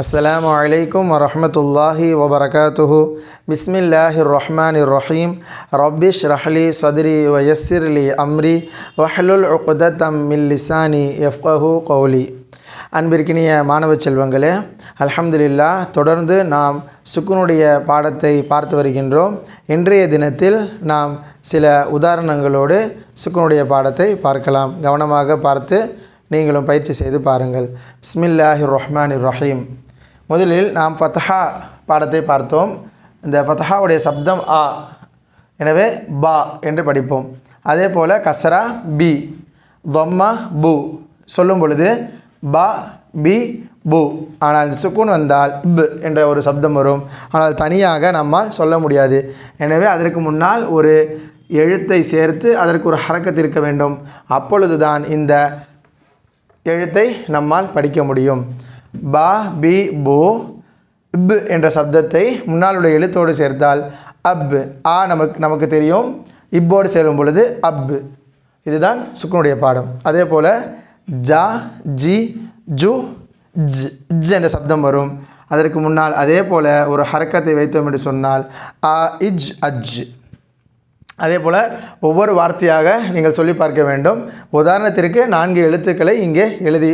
அஸ்லாம் வலைக்கம் வரமத்துல்லாஹி வபரகாத்துஹு பிஸ்மில்லாஹி ரஹ்மான் ரஹீம் ரபிஷ் ரஹ்லி சதுரி வயஸ்ஸிர்லி அம்ரி வஹலுல் உக்தத்தம் மில் லிசானி எஃப்கஹு கௌலி அன்பிற்கினிய மாணவ செல்வங்களே அல்ஹம்துலில்லா தொடர்ந்து நாம் சுக்குனுடைய பாடத்தை பார்த்து வருகின்றோம். இன்றைய தினத்தில் நாம் சில உதாரணங்களோடு சுக்குனுடைய பாடத்தை பார்க்கலாம். கவனமாக பார்த்து நீங்களும் பயிற்சி செய்து பாருங்கள். பிஸ்மில்லாஹி ரஹ்மான் ரஹீம் முதலில் நாம் ஃபத்ஹா பாடத்தை பார்த்தோம். இந்த ஃபத்ஹாவுடைய சப்தம் ஆ எனவே பா என்று படிப்போம். அதே போல் கசரா பி வம்மா பு. சொல்லும் பொழுது பா பி பு. ஆனால் சுக்குன் வந்தால் ப என்ற ஒரு சப்தம் வரும். ஆனால் தனியாக நம்மால் சொல்ல முடியாது. எனவே அதற்கு முன்னால் ஒரு எழுத்தை சேர்த்து அதற்கு ஒரு ஹரக்கத்து இருக்க வேண்டும். அப்பொழுதுதான் இந்த எழுத்தை நம்மால் படிக்க முடியும். பா பி பு இப் என்ற சப்தத்தை முன்னாளுடைய எழுத்தோடு சேர்த்தால் அப் ஆ நமக்கு நமக்கு தெரியும். இப்போடு சேரும் பொழுது அப். இதுதான் சுக்குனுடைய பாடம். அதே போல் ஜா ஜி ஜு ஜ் ஜ் என்ற சப்தம் வரும். அதற்கு முன்னால் அதே போல் ஒரு ஹரக்கத்தை வைத்தோம் என்று சொன்னால் அ இஜ் அஜ். அதே போல் ஒவ்வொரு வார்த்தையாக நீங்கள் சொல்லி பார்க்க வேண்டும். உதாரணத்திற்கு நான்கு எழுத்துக்களை இங்கே எழுதி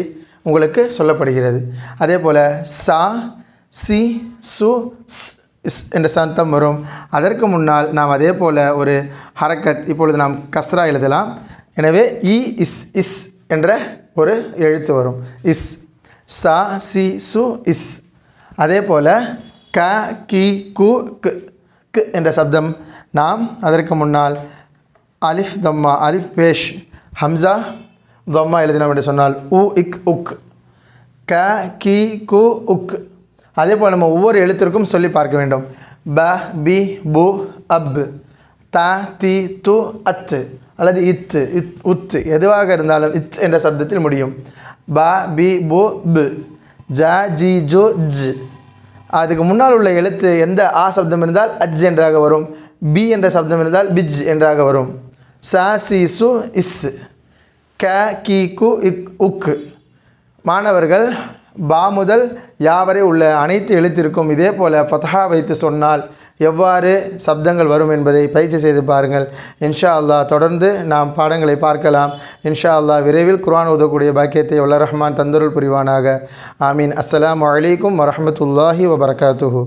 உங்களுக்கு சொல்லப்படுகிறது. அதே போல் சா சி சு ஸ், இஸ் என்ற சந்தம் வரும். அதற்கு முன்னால் நாம் அதே போல் ஒரு ஹரக்கத் இப்பொழுது நாம் கஸ்ரா எழுதலாம். எனவே இ இஸ் இஸ் என்ற ஒரு எழுத்து வரும். இஸ் சா சி சு இஸ். அதே போல் க கி கு க என்ற சப்தம் நாம் அதற்கு முன்னால் அலிஃப் தம்மா அலிஃப் பேஷ் ஹம்சா தம்மா எழுதினோம் என்று சொன்னால் உ இக் உக். க கி கு உக். அதே போல் நம்ம ஒவ்வொரு எழுத்திற்கும் சொல்லி பார்க்க வேண்டும். ப பி பு அப். த தி து அத்து அல்லது இத்து இத் உத்து எதுவாக இருந்தாலும் இத் என்ற சப்தத்தில் முடியும். ப பி பு பு. ஜ ஜி ஜு ஜ். அதுக்கு முன்னால் உள்ள எழுத்து எந்த ஆ சப்தம் இருந்தால் அஜ் என்றாக வரும் பி என்ற சப்தம் இருந்தால் பிஜ் என்றாக வரும். ச சி சு இஸ். க கி கு இக் உக். மாணவர்கள் பா முதல் யாவரை உள்ள அனைத்து எழுத்திற்கும் இதே போல் ஃபத்ஹா வைத்து சொன்னால் எவ்வாறு சப்தங்கள் வரும் என்பதை பயிற்சி செய்து பாருங்கள். இன்ஷா அல்லா தொடர்ந்து நாம் பாடங்களை பார்க்கலாம். இன்ஷா அல்லாஹ் விரைவில் குர்ஆன் ஓதக்கூடிய பாக்கியத்தை உள்ள ரஹ்மான் தந்தருள் புரிவானாக. ஆமீன். அஸ்லாம் அலைக்கும் வரமத்துல்லாஹி வபரகாத்துஹு.